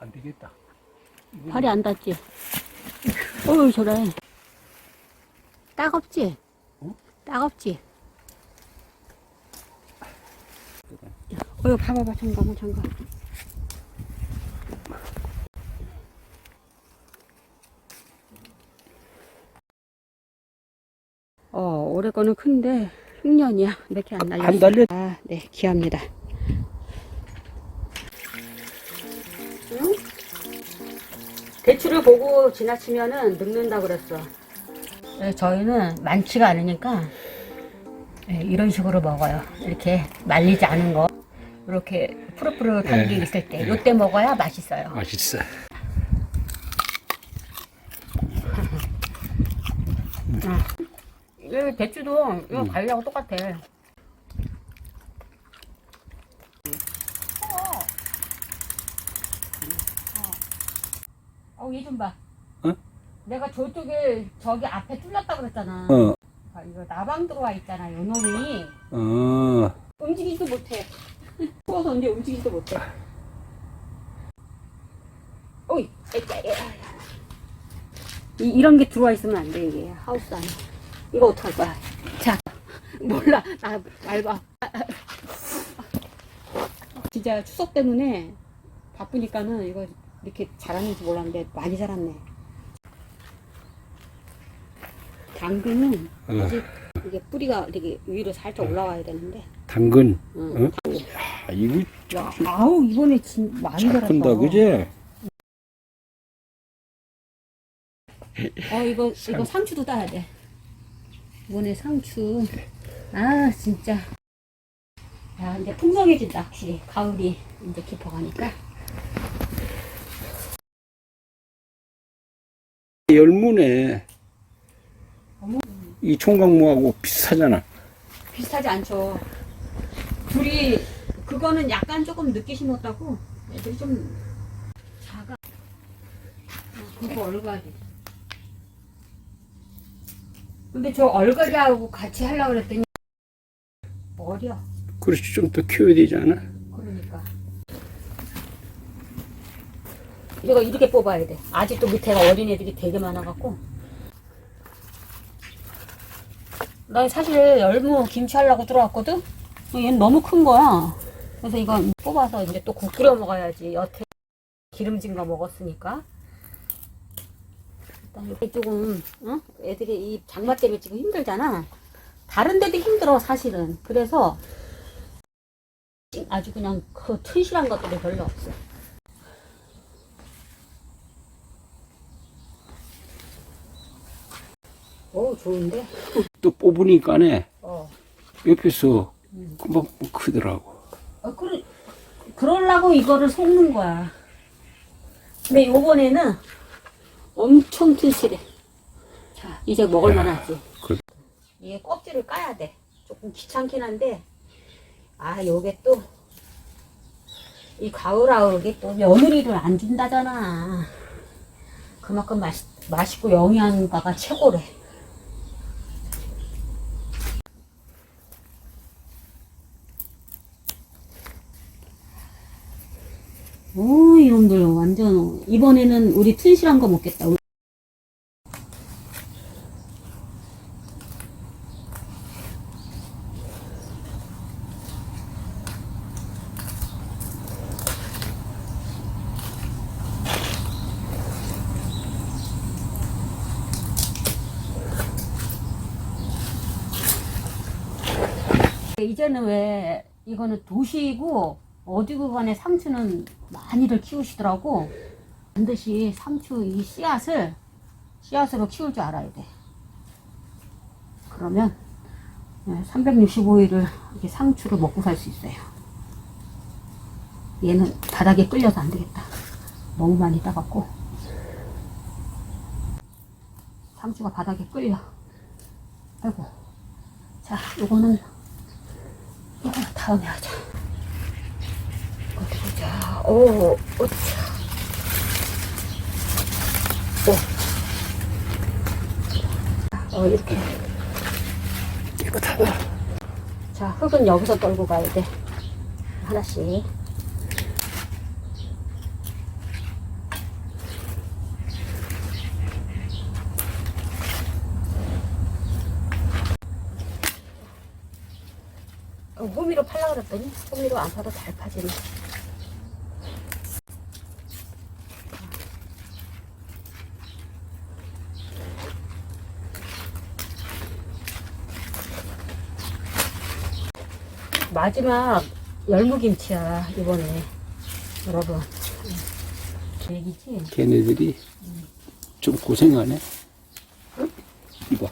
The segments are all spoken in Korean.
안 되겠다. 발이 안 닿지? 어우, 저래. 따갑지? 어? 따갑지? 어휴, 봐봐봐, 잠깐만, 잠깐. 어, 올해 거는 큰데, 흉년이야. 몇 개 안 날렸어. 안 달려. 아, 네, 귀합니다. 응? 대추를 보고 지나치면은 늙는다 그랬어. 네, 저희는 많지가 않으니까 네, 이런 식으로 먹어요. 이렇게 말리지 않은 거. 이렇게 푸릇푸릇한 게 네. 있을 때, 요때 먹어야 맛있어요. 맛있어. 이 대추도 이거 음. 관리하고 똑같아. 어, 얘 좀 봐. 어? 내가 저쪽에 저기 앞에 뚫렸다 그랬잖아. 어, 아, 이거 나방 들어와 있잖아. 요 놈이 어, 움직이지도 못해. 추워서 이제 움직이지도 못해. 오이, 에짜, 에. 이, 이런 게 들어와 있으면 안 돼, 이게. 하우스 안에. 이거 어떡할 거야? 자, 몰라. 나 얇아. 진짜 추석 때문에 바쁘니까는 이거 이렇게 자랐는지 몰랐는데 많이 자랐네. 당근은 어. 아직 이게 뿌리가 이렇게 위로 살짝 올라와야 되는데. 당근. 응. 어? 아, 이거 야, 아우 이번에 진 많이 잘 자랐다. 큰다, 그지? 어 이거 이거 상추도 따야 돼. 이번에 상추. 아 진짜. 야 이제 풍성해진다 확실히 가을이 이제 깊어가니까. 열무네. 이 총각무하고 비슷하잖아. 비슷하지 않죠. 둘이 그거는 약간 조금 늦게 심었다고. 애들이 좀 작아. 어, 그거 얼갈이. 근데 저 얼갈이하고 같이 하려고 그랬더니 어려. 그렇지, 좀 더 키워야 되지 않아? 그러니까. 이거 이렇게 뽑아야 돼. 아직도 밑에가 어린애들이 되게 많아갖고. 나 사실 열무 김치 하려고 들어왔거든? 어, 얘는 너무 큰 거야. 그래서 이거 뽑아서 이제 또 국 끓여 먹어야지. 여태 기름진 거 먹었으니까. 일단 이렇게 조금, 어? 애들이 이 장마 때문에 지금 힘들잖아. 다른 데도 힘들어, 사실은. 그래서 아주 그냥 그 튼실한 것들이 별로 없어. 오, 좋은데? 또 뽑으니까네, 어. 옆에서 금방 크더라고. 어, 그래, 그러려고 이거를 섞는 거야. 근데 요번에는 엄청 튼실해. 자, 이제 먹을 야, 만하지. 그- 이게 껍질을 까야 돼. 조금 귀찮긴 한데, 아, 요게 또, 이 가을아우게 또 며느리를 안 준다잖아. 그만큼 맛있, 맛있고 영양가가 최고래. 오, 이놈들 완전, 이번에는 우리 튼실한 거 먹겠다. 이제는 왜 이거는 도시이고 어디고 간에 상추는 많이들 키우시더라고. 반드시 상추 이 씨앗을 씨앗으로 키울 줄 알아야 돼. 그러면 365일을 이렇게 상추를 먹고 살 수 있어요. 얘는 바닥에 끌려서 안 되겠다. 너무 많이 따갖고 상추가 바닥에 끌려. 아이고. 자, 요거는 이거 다음에 하자. 어디 보자. 오, 오차. 어, 이렇게 깨끗하다. 자, 흙은 여기서 떨고 가야 돼. 하나씩. 어, 호미로 팔라 그랬더니 호미로 안 사도 잘 파지네. 마지막 열무김치야 이번에 여러분 계획이지? 걔네들이 좀 고생하네. 이봐.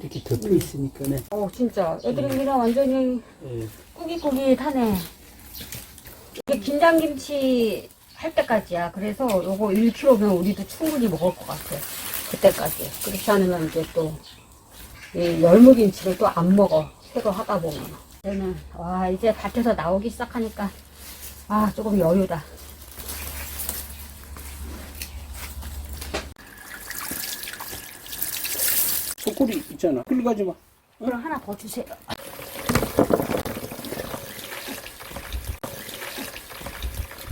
이렇게 덮여 있으니까네. 어 진짜 애들이 그냥 완전히 예. 꾸깃꾸깃하네 이게 김장김치 할 때까지야 그래서 요거 1kg면 우리도 충분히 먹을 것 같아 그때까지 그렇지 않으면 이제 또이 열무김치를 또 안 먹어 새거 하다 보면 저는 와 이제 밭에서 나오기 시작하니까 아 조금 여유다 소꼬리 있잖아. 끌 가지 마. 그럼 하나 더 주세요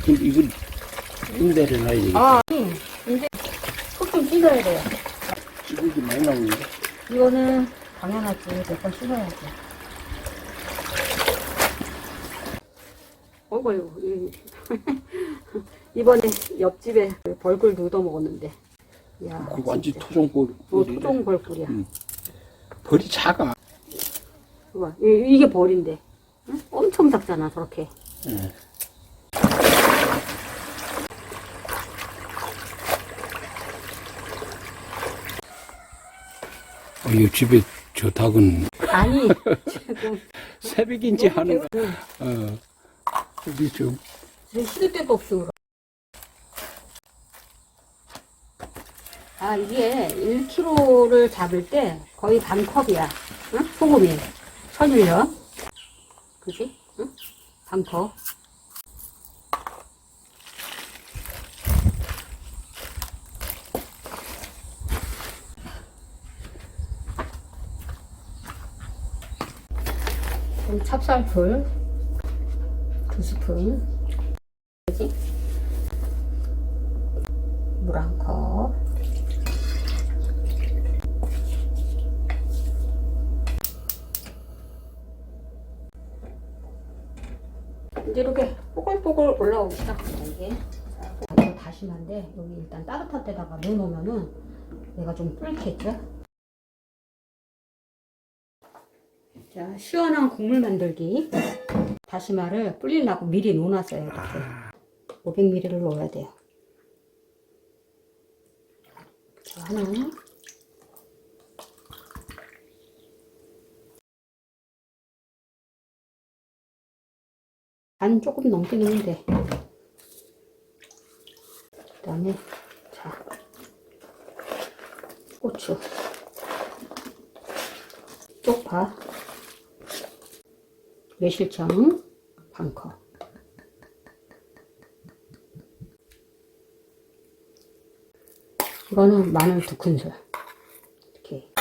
근데 이걸 인대를 놔야 되겠다. 아 이제 속좀 씻어야 돼요 찌들기 많이 나오는데. 이거는 당연하지 몇 번 씻어야지 어이구 이- 이번에 옆집에 벌꿀 넣어 먹었는데 야 그 완전. 토종벌. 어, 토종 벌꿀이야 음. 벌이 작아. 봐. 이- 이게 벌인데 응? 엄청 작잖아 저렇게 예. 어, 이 집에 저 닭은 아니 지금 새벽인지 하는 거. 응. 어. 좀 지금 쉴 데도 없어 그럼. 아 이게 1kg를 잡을 때 거의 반 컵이야 응? 소금이 천일염 그지? 응? 반컵 그럼 찹쌀풀 두 스푼? 물 한 컵. 이제 이렇게 뽀글뽀글 올라오기 시작합니다, 이게. 자, 이거 다시마인데, 여기 일단 따뜻한 데다가 넣어놓으면은 얘가 좀 끓겠죠? 자, 시원한 국물 만들기. 다시마를 불리려고 미리 놓아놨어요, 이렇게. 500ml를 넣어야 돼요. 자, 하나. 반 조금 넘게 넣으면 돼. 그 다음에, 자, 고추, 쪽파, 매실청, 반 컵. 이거는 마늘 두 큰술. 이렇게.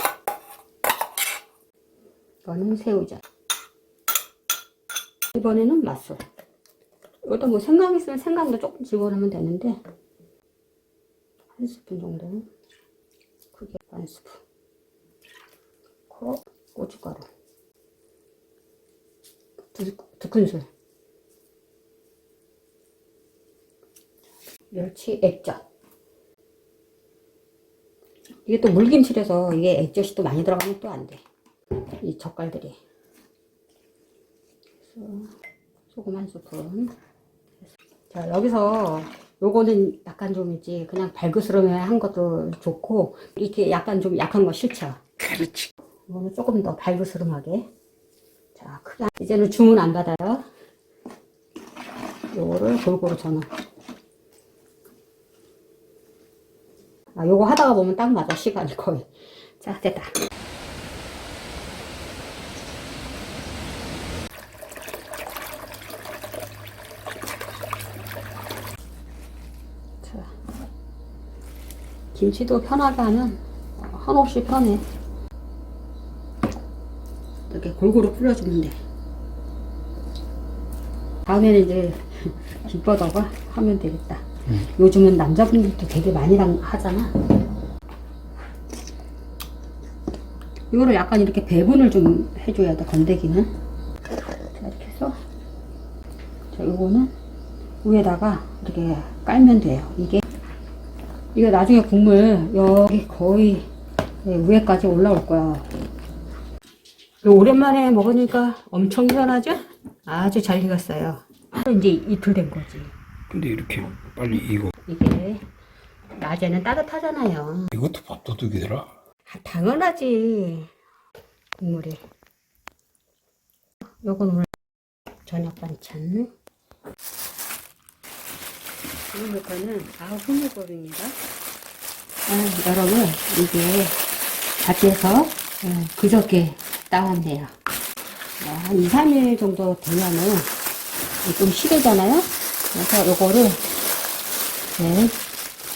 이거는 새우젓. 이번에는 맛술. 이것도 뭐 생강 있으면 생강도 조금 집어넣으면 되는데 한 스푼 정도. 크게 반 스푼. 코 고춧가루. 두, 두 큰술. 멸치 액젓. 이게 또 물김치라서 이게 액젓이 또 많이 들어가면 또 안 돼. 이 젓갈들이. 소금 한 스푼. 자, 여기서 요거는 약간 좀 있지. 그냥 발그스름해 한 것도 좋고, 이렇게 약간 좀 약한 거 싫죠? 그렇지. 이거는 조금 더 발그스름하게. 자, 크게. 이제는 주문 안 받아요. 요거를 골고루 저는. 아, 요거 하다가 보면 딱 맞아, 시간이 거의. 자, 됐다. 자, 김치도 편하게 하면 어, 한없이 편해. 이렇게 골고루 뿌려주면 돼. 다음에는 이제 뒷바다가 하면 되겠다. 요즘은 남자분들도 되게 많이 당- 하잖아. 이거를 약간 이렇게 배분을 좀 해줘야 돼, 건더기는. 자, 요거는 위에다가 이렇게 깔면 돼요. 이게 이거 나중에 국물 여기 거의 네, 위에까지 올라올 거야. 이거 오랜만에 먹으니까 엄청 시원하죠? 아주 잘 익었어요. 이제 이틀 된 거지. 근데 이렇게 빨리 이거 이게 낮에는 따뜻하잖아요. 이것도 밥도둑이더라. 아, 당연하지. 국물이. 요건 오늘 저녁 반찬. 지금부터는 아우 흥미법입니다. 아, 여러분 이게 밭에서 어, 그저께 따왔네요. 어, 한 2, 3일 정도 되면은 좀 시대잖아요. 그래서 요거를 네,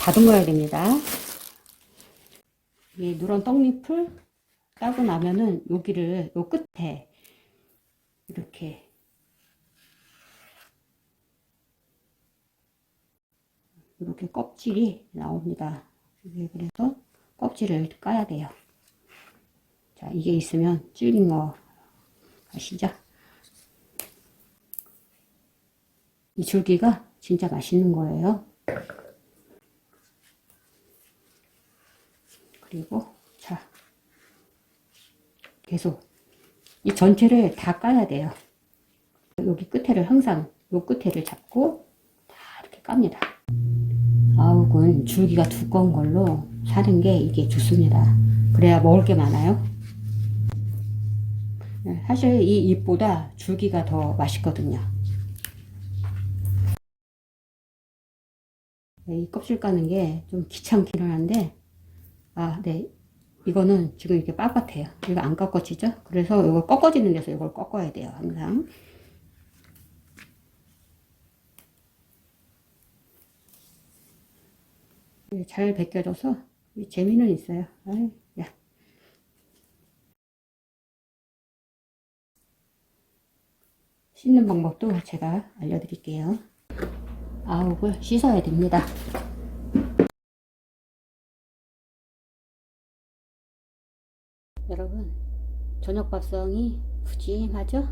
다듬어야 됩니다. 이 누런 떡잎을 따고 나면은 여기를 요 끝에 이렇게 이렇게 껍질이 나옵니다. 그래서 껍질을 까야 돼요. 자, 이게 있으면 질긴 거 아시죠? 이 줄기가 진짜 맛있는 거예요. 그리고 자 계속 이 전체를 다 까야 돼요. 여기 끝에를 항상 요 끝에를 잡고 다 이렇게 깝니다. 아욱은 줄기가 두꺼운 걸로 사는 게 이게 좋습니다. 그래야 먹을 게 많아요. 네, 사실 이 잎보다 줄기가 더 맛있거든요. 네, 이 껍질 까는 게 좀 귀찮기는 한데 아, 네. 이거는 지금 이렇게 빳빳해요. 이거 안 꺾어지죠? 그래서 이걸 꺾어지는 데서 이걸 꺾어야 돼요, 항상. 잘 벗겨져서 재미는 있어요. 아이, 야. 씻는 방법도 제가 알려드릴게요. 아욱을 씻어야 됩니다. 여러분 저녁 밥상이 푸짐하죠?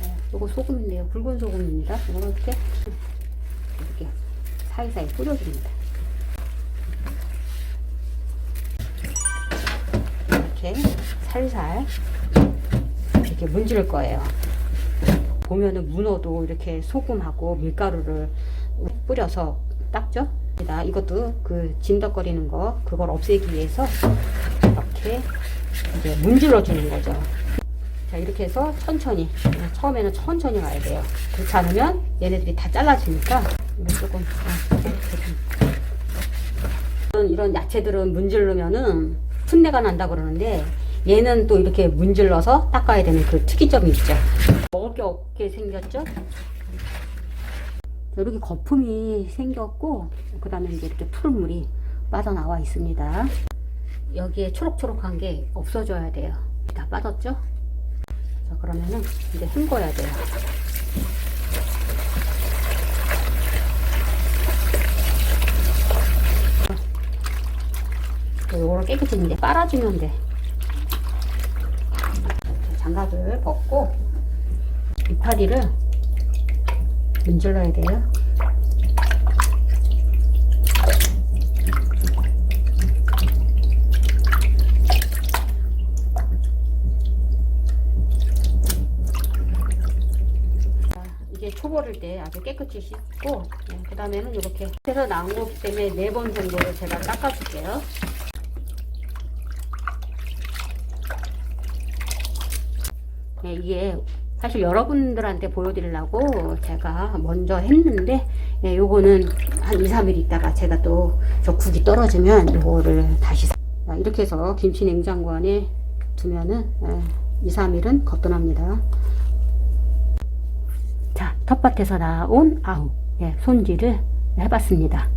네, 요거 소금인데요 붉은 소금입니다 이렇게 이렇게 사이사이 뿌려줍니다 이렇게 살살 이렇게 문지를 거예요 보면은 문어도 이렇게 소금하고 밀가루를 뿌려서 닦죠 나 이것도 그 진덕거리는 거 그걸 없애기 위해서 이렇게 이제 문질러 주는 거죠. 자 이렇게 해서 천천히 처음에는 천천히 가야 돼요. 그렇지 않으면 얘네들이 다 잘라지니까 조금 아, 이런, 야채들은 문지르면은 풋내가 난다 그러는데 얘는 또 이렇게 문질러서 닦아야 되는 그 특이점이 있죠. 먹을 게 없게 생겼죠? 이렇게 거품이 생겼고 그 다음에 이제 이렇게 푸른물이 빠져나와 있습니다. 여기에 초록초록한 게 없어져야 돼요. 다 빠졌죠? 자 그러면은 이제 헹궈야 돼요. 이거를 깨끗이 이제 빨아주면 돼. 장갑을 벗고 이파리를 문질러야 돼요. 자, 이제 초보를 때 아주 깨끗이 씻고 그 다음에는 이렇게 해서 나온 거기 때문에 네 번 정도를 제가 닦아줄게요. 네, 이게 사실 여러분들한테 보여드리려고 제가 먼저 했는데 예, 요거는 한 2, 3일 있다가 제가 또 저 국이 떨어지면 요거를 다시 이렇게 해서 김치 냉장고 안에 두면은 예, 2, 3일은 거뜬합니다. 자 텃밭에서 나온 아우 예, 손질을 해봤습니다